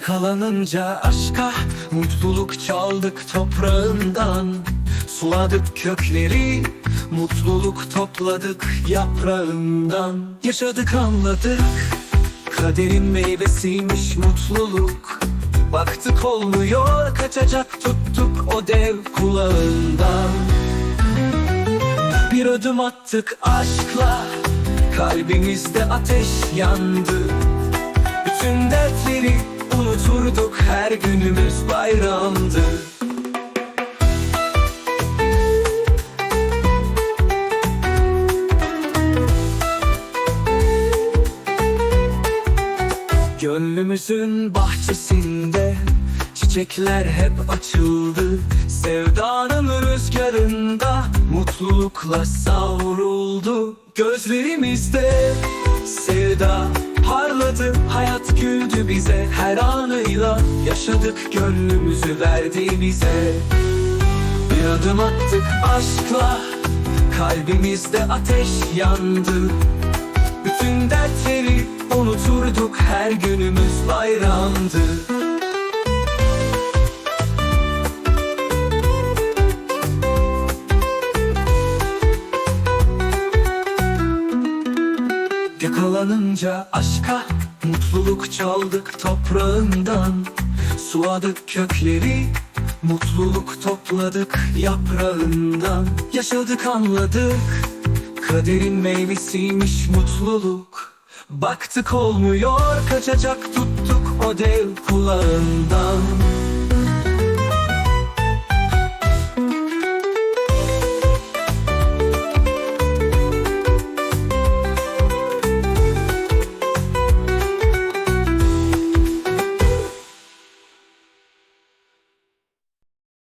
Yakalanınca aşka mutluluk çaldık toprağından. Suladık kökleri mutluluk topladık yaprağından. Yaşadık anladık kaderin meyvesiymiş mutluluk. Baktık olmuyor kaçacak tuttuk o dev kulağından. Bir adım attık aşkla Kalbimizde ateş yandı. Bütün dertleri unuturduk Her günümüz bayramdı. Gönlümüzün bahçesinde Çiçekler hep açıldı. Sevdanın rüzgarında Mutlulukla savruldu. Gözlerimizde Sevda parladı. Hayat güldü bize Her anıyla. Yaşadık Gönlümüzü verdi bize Bir adım attık aşkla. Kalbimizde ateş yandı. Bütün dertleri unuturduk. Her günümüz bayramdı Yakalanınca aşka mutluluk çaldık toprağından. Suladık kökleri mutluluk topladık yaprağından. Yaşadık anladık Kaderin meyvesiymiş mutluluk. Baktık olmuyor kaçacak tuttuk o dev kulağından